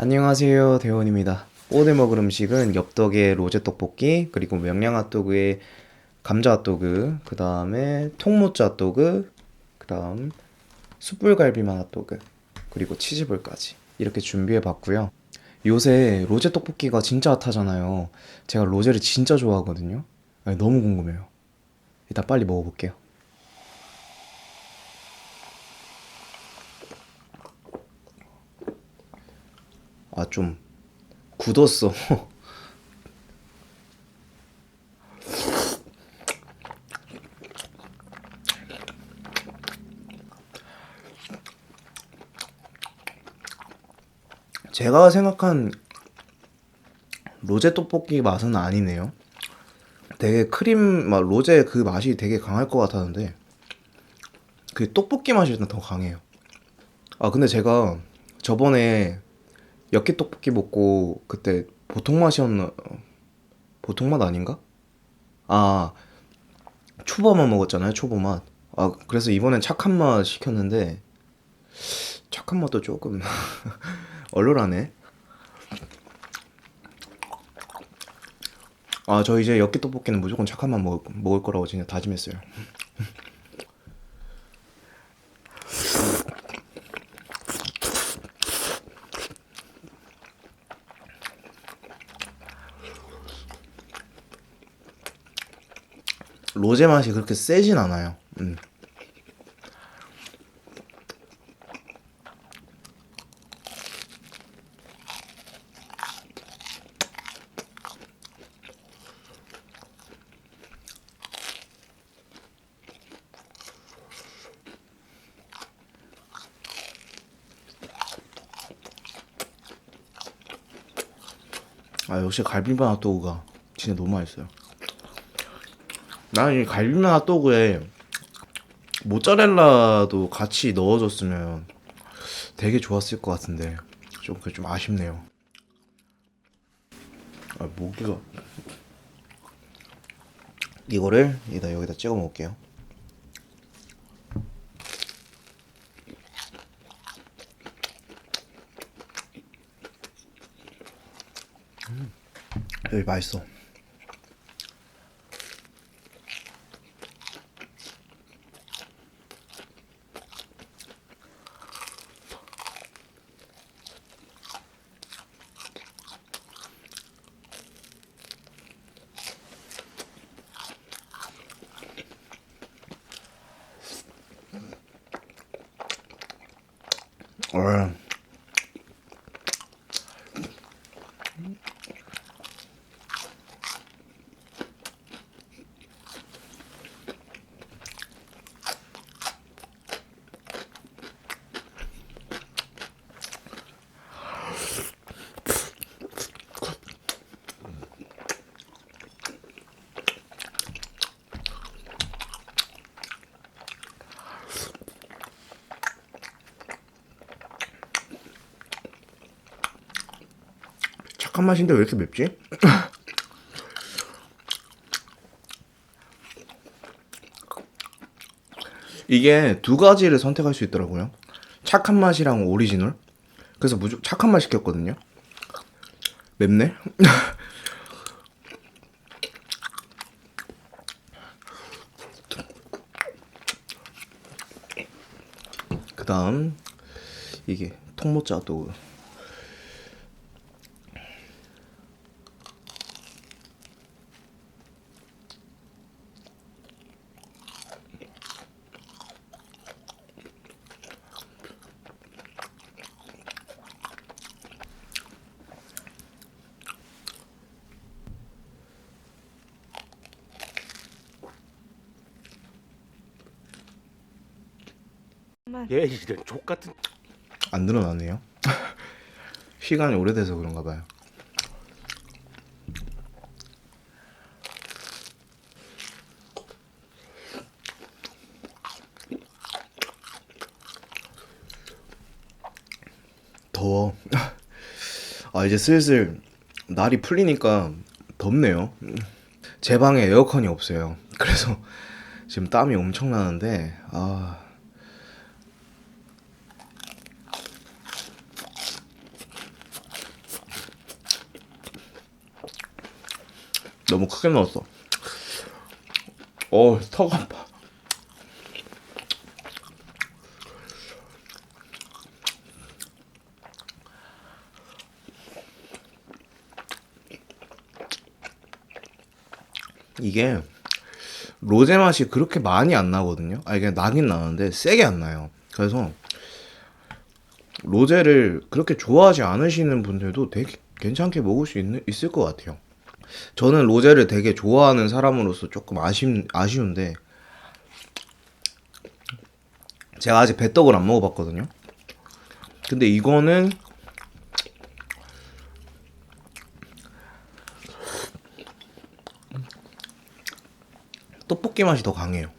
안녕하세요 대원입니다. 오늘 먹을 음식은 엽떡에 로제 떡볶이 그리고 명량 핫도그에 감자 핫도그 그 다음에 통모짜 핫도그 그 다음 숯불갈비만 핫도그 그리고 치즈볼까지 이렇게 준비해 봤고요. 요새 로제 떡볶이가 진짜 핫하잖아요. 제가 로제를 진짜 좋아하거든요. 아니, 너무 궁금해요. 일단 빨리 먹어볼게요 아 좀 굳었어 제가 생각한 로제 떡볶이 맛은 아니네요. 되게 크림 막 로제 그 맛이 되게 강할 것 같았는데 그 떡볶이 맛이 일단 더 강해요. 아 근데 제가 저번에 엽기 떡볶이 먹고 그때 보통 맛이었나 보통 맛 아닌가? 아맛 먹었잖아요 초보 맛. 아 그래서 이번엔 착한 맛 시켰는데 착한 맛도 조금 얼얼하네. 아, 저 이제 엽기 떡볶이는 무조건 착한 맛 먹을, 먹을 거라고 진짜 다짐했어요. 로제 맛이 그렇게 세진 않아요. 음. 아 역시 갈비맛 핫도그가 진짜 너무 맛있어요. 나는 이 갈비맛 핫도그에 모짜렐라도 같이 넣어줬으면 되게 좋았을 것 같은데 좀 그게 좀 아쉽네요. 아 모기가 이거를 여기다 여기다 찍어 먹을게요. 음, 여기 맛있어. 어. 맛인데 왜 이렇게 맵지? 이게 두 가지를 선택할 수 있더라고요. 착한 맛이랑 오리지널. 그래서 무조 착한 맛 시켰거든요. 맵네? 그 다음 이게 통모짜 또 얘 이런 족 같은 안 늘어나네요. 시간이 오래돼서 그런가 봐요. 더워. 아, 이제 슬슬 날이 풀리니까 덥네요. 제 방에 에어컨이 없어요. 그래서 지금 땀이 엄청 나는데, 아. 너무 크게 넣었어. 어, 턱 아파. 이게 로제 맛이 그렇게 많이 안 나거든요. 아니 그냥 나긴 나는데 세게 안 나요. 그래서 로제를 그렇게 좋아하지 않으시는 분들도 되게 괜찮게 먹을 수 있는, 있을 것 같아요. 저는 로제를 되게 좋아하는 사람으로서 조금 아쉬, 아쉬운데 제가 아직 배떡을 안 먹어봤거든요. 근데 이거는 떡볶이 맛이 더 강해요.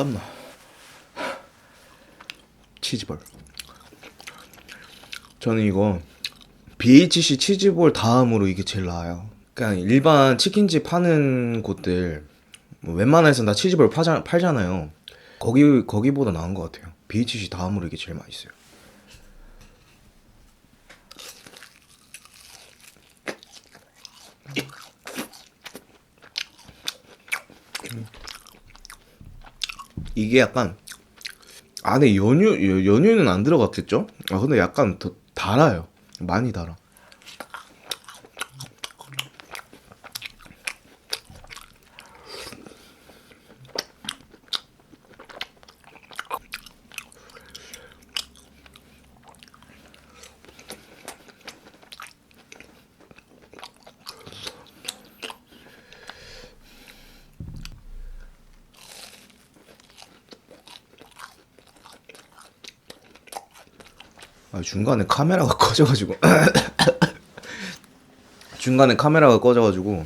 땀나. 치즈볼. 저는 이거 BHC 치즈볼 다음으로 이게 제일 나아요. 그냥 일반 치킨집 파는 곳들 뭐 웬만해서 다 치즈볼 파자, 팔잖아요. 거기 거기보다 나은 것 같아요. BHC 다음으로 이게 제일 맛있어요. 이게 약간 안에 연유 여- 연유는 안 들어갔겠죠? 아 근데 약간 더 달아요. 많이 달아. 아, 중간에 카메라가 꺼져가지고 중간에 카메라가 꺼져가지고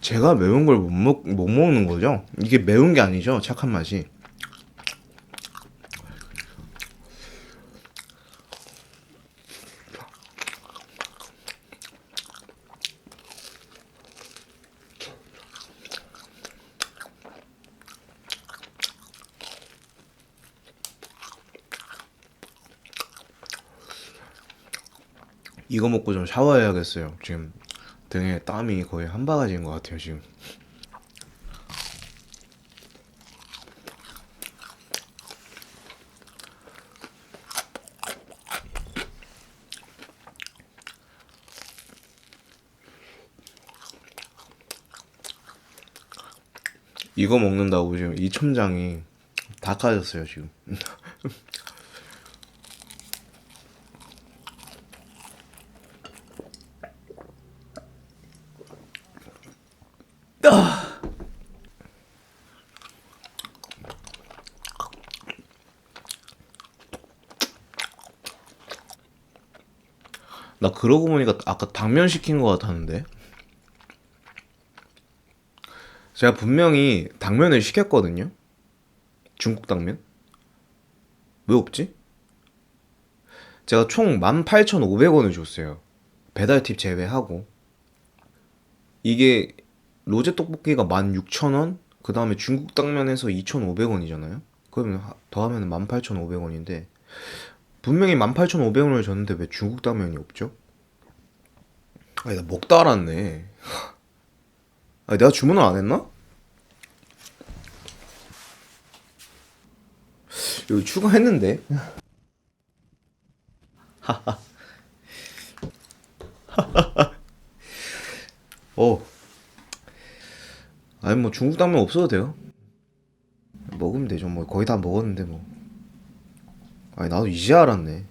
제가 매운 걸 못 먹, 못 먹는 거죠? 이게 매운 게 아니죠? 착한 맛이. 이거 먹고 좀 샤워해야겠어요. 지금 등에 땀이 거의 한 바가지인 것 같아요. 지금. 이거 먹는다고 지금 이 첨장이 다 까졌어요 지금. 나 그러고 보니까 아까 당면 시킨 것 같았는데. 제가 분명히 당면을 시켰거든요. 중국 당면. 왜 없지? 제가 총 18,500원을 줬어요. 배달 팁 제외하고. 이게 로제 떡볶이가 16,000원? 그 다음에 중국 당면에서 2,500원이잖아요? 그러면 하- 더하면 18,500원인데 분명히 18,500원을 줬는데 왜 중국 당면이 없죠? 아니 나 먹다 알았네. 아니 내가 주문을 안 했나? 여기 추가했는데. 어. 아니 뭐 중국 당면 없어도 돼요. 먹으면 되죠. 뭐 거의 다 먹었는데 뭐. 아니 나도 이제 알았네.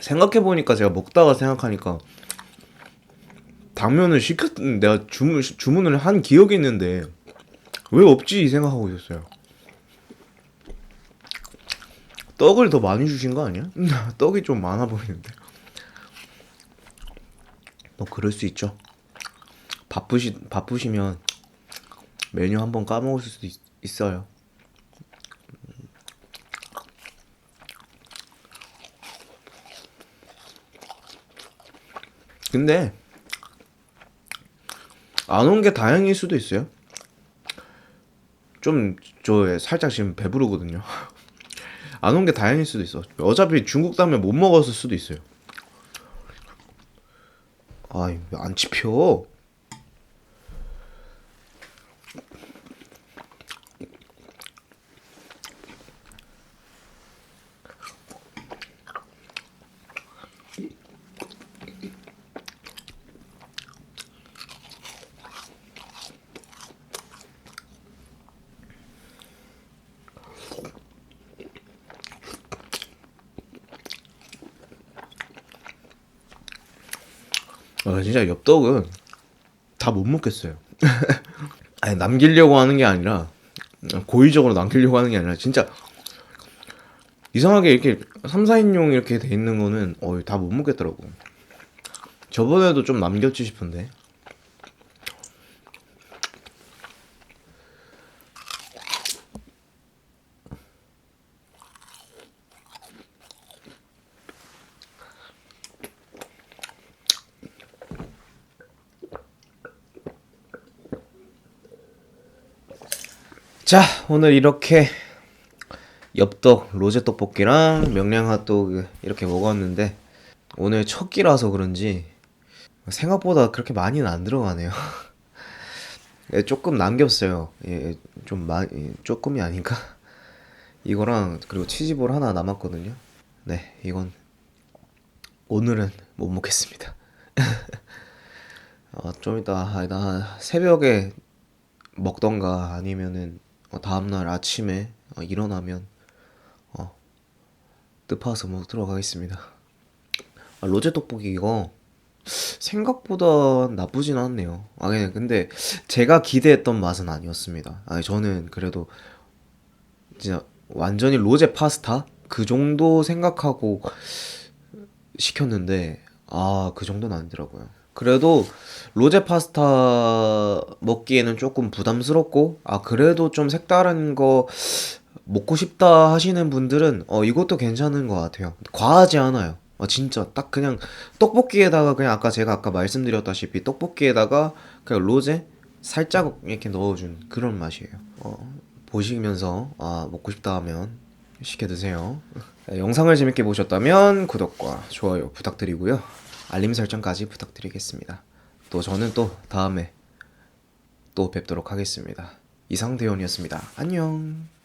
생각해 보니까 제가 먹다가 생각하니까 당면을 시켰 내가 주문 주문을 한 기억이 있는데 왜 없지 이 생각하고 있었어요. 떡을 더 많이 주신 거 아니야? 떡이 좀 많아 보이는데. 뭐 그럴 수 있죠. 바쁘시 바쁘시면 메뉴 한번 까먹을 수도 있, 있어요. 근데 안 온 게 다행일 수도 있어요. 좀 저 살짝 지금 배부르거든요. 안 온 게 다행일 수도 있어. 어차피 중국 라면 못 먹었을 수도 있어요. 아이 왜안 집혀? 아, 진짜 엽떡은 다 못 먹겠어요. 아니 남기려고 하는 게 아니라 고의적으로 남기려고 하는 게 아니라 진짜 이상하게 이렇게 3, 4인용 이렇게 돼 있는 거는 어, 다 못 먹겠더라고. 저번에도 좀 남겼지 싶은데. 자, 오늘 이렇게 엽떡, 로제 떡볶이랑 명량 핫도그 이렇게 먹었는데 오늘 첫 끼라서 그런지 생각보다 그렇게 많이는 안 들어가네요. 예, 조금 남겼어요. 예, 좀 많이 조금이 아닌가? 이거랑 그리고 치즈볼 하나 남았거든요. 네, 이건 오늘은 못 먹겠습니다. 어, 좀 이따 아니다 한 새벽에 먹던가 아니면은 어, 다음날 아침에 어, 일어나면 어, 뜻파서 먹도록 하겠습니다. 아, 로제 떡볶이 이거 생각보다 나쁘진 않네요. 아 그냥 근데 제가 기대했던 맛은 아니었습니다. 아 저는 그래도 진짜 완전히 로제 파스타 그 정도 생각하고 시켰는데 아 그 정도는 아니더라고요. 그래도 로제 파스타 먹기에는 조금 부담스럽고 아 그래도 좀 색다른 거 먹고 싶다 하시는 분들은 어 이것도 괜찮은 것 같아요. 과하지 않아요. 아 진짜 딱 그냥 떡볶이에다가 그냥 아까 제가 아까 말씀드렸다시피 떡볶이에다가 그냥 로제 살짝 이렇게 넣어준 그런 맛이에요. 어, 보시면서 아 먹고 싶다 하면 시켜 드세요. 네, 영상을 재밌게 보셨다면 구독과 좋아요 부탁드리고요. 알림 설정까지 부탁드리겠습니다. 또 저는 또 다음에 또 뵙도록 하겠습니다. 이상대원이었습니다. 안녕.